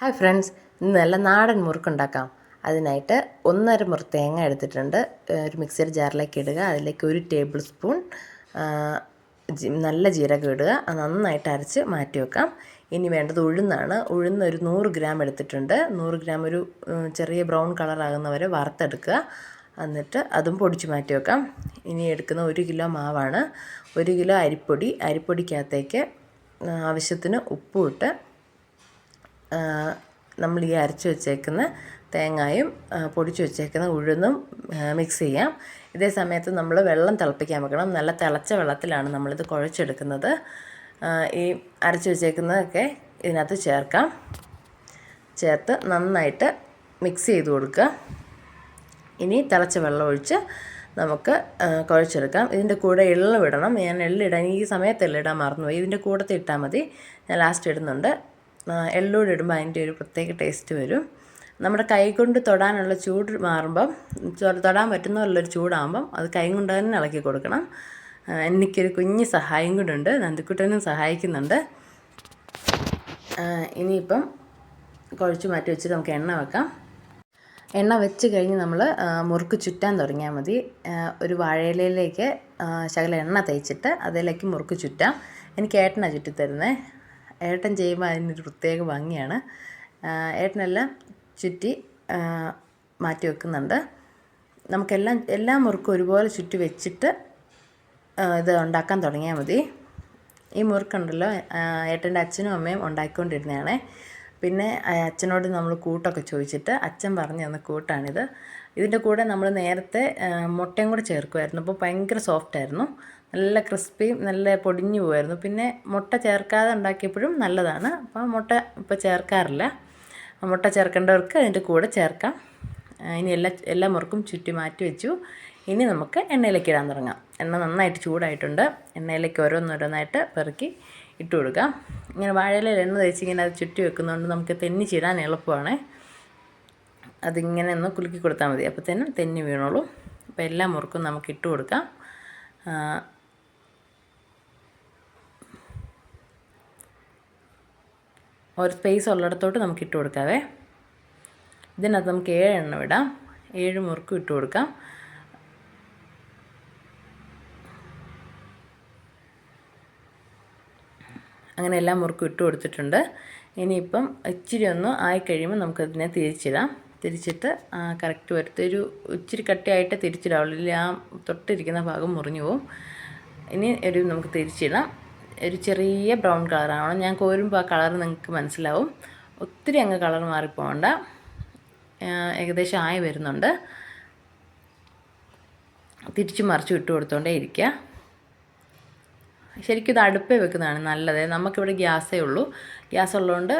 Hi friends ഇന്ന് നല്ല നാടൻ മുറുക്കുണ്ടാക്കാം. അതിനായിട്ട് ഒന്നര മുറി തേങ്ങ എടുത്തിട്ടുണ്ട്. ഒരു മിക്സിയുടെ ജാറിലേക്ക് ഇടുക. അതിലേക്ക് ഒരു ടേബിൾ സ്പൂൺ നല്ല ജീരകം ഇടുക. അത് നന്നായിട്ട് അരച്ച് മാറ്റി വെക്കാം. ഇനി വേണ്ടത് ഉഴുന്നാണ്. ഉഴുന്ന് ഒരു നൂറ് ഗ്രാം എടുത്തിട്ടുണ്ട്. നൂറ് ഗ്രാം ഒരു ചെറിയ ബ്രൗൺ കളറാകുന്നവരെ വറുത്തെടുക്കുക. എന്നിട്ട് അതും പൊടിച്ച് മാറ്റി വെക്കാം. ഇനി എടുക്കുന്ന ഒരു കിലോ മാവാണ്. ഒരു കിലോ അരിപ്പൊടി. അരിപ്പൊടിക്കകത്തേക്ക് ആവശ്യത്തിന് ഉപ്പും ഇട്ട് നമ്മൾ ഈ അരച്ച് വെച്ചേക്കുന്ന തേങ്ങായും പൊടിച്ചു വെച്ചേക്കുന്ന ഉഴുന്നും മിക്സ് ചെയ്യാം. ഇതേ സമയത്ത് നമ്മൾ വെള്ളം തിളപ്പിക്കാൻ വെക്കണം. നല്ല തിളച്ച വെള്ളത്തിലാണ് നമ്മളിത് കുഴച്ചെടുക്കുന്നത്. ഈ അരച്ച് വെച്ചേക്കുന്നതൊക്കെ ഇതിനകത്ത് ചേർക്കാം. ചേർത്ത് നന്നായിട്ട് മിക്സ് ചെയ്ത് കൊടുക്കുക. ഇനി തിളച്ച വെള്ളം ഒഴിച്ച് നമുക്ക് കുഴച്ചെടുക്കാം. ഇതിന്റെ കൂടെ എള്ള് വിടണം. ഞാൻ എള്ളിടാൻ ഈ സമയത്ത് എള്ളിടാൻ മറന്നുപോയി. ഇതിന്റെ കൂടത്തിൽ ഇട്ടാൽ മതി. ഞാൻ ലാസ്റ്റ് ഇടുന്നുണ്ട്. എള്ളൂടെ ഇടുമ്പോൾ അതിന്റെ ഒരു പ്രത്യേക ടേസ്റ്റ് വരും. നമ്മുടെ കൈ കൊണ്ട് തൊടാനുള്ള ചൂട് മാറുമ്പം തൊടാൻ പറ്റുന്ന പോലുള്ളൊരു ചൂടാകുമ്പം അത് കൈ കൊണ്ട് തന്നെ ഇളക്കി കൊടുക്കണം. എനിക്കൊരു കുഞ്ഞ് സഹായം കൂടെ ഉണ്ട്. നന്ദിക്കുട്ടനും സഹായിക്കുന്നുണ്ട്. ഇനിയിപ്പം കുഴച്ച് മാറ്റി വെച്ചിട്ട് നമുക്ക് എണ്ണ വെക്കാം. എണ്ണ വെച്ച് കഴിഞ്ഞ് നമ്മൾ മുറുക്ക് ചുറ്റാൻ തുടങ്ങിയാൽ മതി. ഒരു വാഴയിലയിലേക്ക് ശകലം എണ്ണ തേച്ചിട്ട് അതിലേക്ക് മുറുക്ക് ചുറ്റാം. എനിക്ക് ഏട്ടനാണ് ചുറ്റിത്തരുന്നത് ഏട്ടൻ ചെയ്യുമ്പോൾ അതിനൊരു പ്രത്യേക ഭംഗിയാണ്. ഏട്ടനെല്ലാം ചുറ്റി മാറ്റി വെക്കുന്നുണ്ട്. നമുക്കെല്ലാം എല്ലാ മുറുക്കും ഒരുപോലെ ചുറ്റി വെച്ചിട്ട് ഇത് ഉണ്ടാക്കാൻ തുടങ്ങിയാൽ മതി. ഈ മുറുക്കുണ്ടല്ലോ ഏട്ടന്റെ അച്ഛനും അമ്മയും ഉണ്ടാക്കിക്കൊണ്ടിരുന്നതാണേ. പിന്നെ അച്ഛനോട് നമ്മൾ കൂട്ടൊക്കെ ചോദിച്ചിട്ട് അച്ഛൻ പറഞ്ഞു തന്ന കൂട്ടാണിത്. ഇതിന്റെ കൂടെ നമ്മൾ നേരത്തെ മുട്ടയും കൂടെ ചേർക്കുമായിരുന്നു. അപ്പോൾ ഭയങ്കര സോഫ്റ്റ് ആയിരുന്നു. നല്ല ക്രിസ്പിയും നല്ല പൊടിഞ്ഞു പോയിരുന്നു പിന്നെ മുട്ട ചേർക്കാതെ ഉണ്ടാക്കിയപ്പോഴും നല്ലതാണ്. അപ്പോൾ മുട്ട ഇപ്പോൾ ചേർക്കാറില്ല. മുട്ട ചേർക്കേണ്ടവർക്ക് അതിന്റെ കൂടെ ചേർക്കാം. ഇനി എല്ലാ എല്ലാ മുറുക്കും ചുറ്റി മാറ്റി വെച്ചു. ഇനി നമുക്ക് എണ്ണയിലേക്ക് ഇടാൻ തുടങ്ങാം. എണ്ണ നന്നായിട്ട് ചൂടായിട്ടുണ്ട്. എണ്ണയിലേക്ക് ഓരോന്നോരോന്നായിട്ട് പെറുക്കി ഇട്ട് കൊടുക്കാം. ഇങ്ങനെ വാഴയിലയിൽ എണ്ണ തേച്ച് ഇങ്ങനെ അത് ചുറ്റി വെക്കുന്നതുകൊണ്ട് നമുക്ക് തെന്നി തെന്നിച്ചിടാൻ എളുപ്പമാണ്. അതിങ്ങനെ ഒന്ന് കുലുക്കി കൊടുത്താൽ മതി. അപ്പോഴത്തേനും തെന്നി വീണോളൂ. അപ്പോൾ എല്ലാ മുറുക്കും നമുക്ക് ഇട്ട് കൊടുക്കാം. ഒരു സ്പേസ് ഉള്ളിടത്തോട്ട് നമുക്ക് ഇട്ട് കൊടുക്കാവേ. ഇതിനകത്ത് നമുക്ക് ഏഴ് എണ്ണം ഇടാം. ഏഴ് മുറുക്കും ഇട്ട് കൊടുക്കാം. അങ്ങനെ എല്ലാം മുറുക്കും ഇട്ട് കൊടുത്തിട്ടുണ്ട്. ഇനിയിപ്പം ഇച്ചിരി ഒന്ന് ആയി കഴിയുമ്പോൾ നമുക്കതിനെ തിരിച്ചിടാം. തിരിച്ചിട്ട് കറക്റ്റ് വരത്ത് ഒരു ഇച്ചിരി കട്ടിയായിട്ട് തിരിച്ചിടാവുള്ളൂ ഇല്ല ആ തൊട്ടിരിക്കുന്ന ഭാഗം മുറിഞ്ഞു പോവും. ഇനി ഒരു നമുക്ക് തിരിച്ചിടാം. ഒരു ചെറിയ ബ്രൗൺ കളറാണ് ഞാൻ കോരുമ്പോൾ ആ കളർ നിങ്ങൾക്ക് മനസ്സിലാവും. ഒത്തിരി അങ്ങ് കളർ മാറിപ്പോകണ്ട ഏകദേശം ആയി വരുന്നുണ്ട്. തിരിച്ചു മറിച്ച് ഇട്ട് കൊടുത്തോണ്ടേ ഇരിക്കുക ശരിക്കും ഇത് അടുപ്പേ വെക്കുന്നതാണ് നല്ലത്. നമുക്കിവിടെ ഗ്യാസേ ഉള്ളൂ. ഗ്യാസ് ഉള്ളതുകൊണ്ട്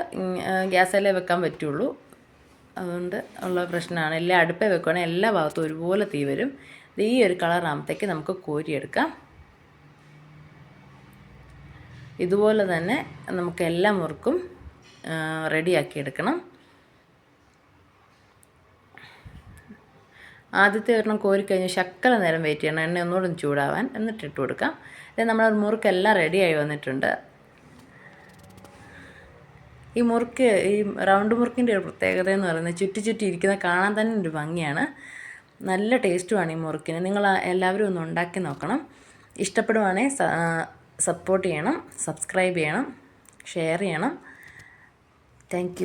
ഗ്യാസല്ലേ വെക്കാൻ പറ്റുള്ളൂ. അതുകൊണ്ട് ഉള്ള പ്രശ്നമാണ്. എല്ലാം അടുപ്പേ വെക്കുകയാണെങ്കിൽ എല്ലാ ഭാഗത്തും ഒരുപോലെ തീ വരും. ഈ ഒരു കളറാകുമ്പത്തേക്ക് നമുക്ക് കോരിയെടുക്കാം. ഇതുപോലെ തന്നെ നമുക്ക് എല്ലാ മുറുക്കും റെഡിയാക്കി എടുക്കണം ആദ്യത്തെ ഒരെണ്ണം കോരിക്കഴിഞ്ഞ് ശക്കല നേരം വെയിറ്റ് ചെയ്യണം. എണ്ണ ഒന്നുകൂടെ ചൂടാവാൻ. എന്നിട്ട് ഇട്ട് കൊടുക്കാം. ഇത് നമ്മുടെ മുറുക്കെല്ലാം റെഡിയായി വന്നിട്ടുണ്ട്. ഈ മുറുക്ക് ഈ റൗണ്ട് മുറുക്കിന്റെ ഒരു പ്രത്യേകത എന്ന് പറയുന്നത് ചുറ്റി ചുറ്റി ഇരിക്കുന്ന കാണാൻ തന്നെ ഒരു ഭംഗിയാണ്. നല്ല ടേസ്റ്റുമാണ് ഈ മുറുക്കിന്. നിങ്ങൾ എല്ലാവരും ഒന്ന് ഉണ്ടാക്കി നോക്കണം. ഇഷ്ടപ്പെടുവാണെങ്കിൽ സപ്പോർട്ട് ചെയ്യണം സബ്സ്ക്രൈബ് ചെയ്യണം ഷെയർ ചെയ്യണം. താങ്ക്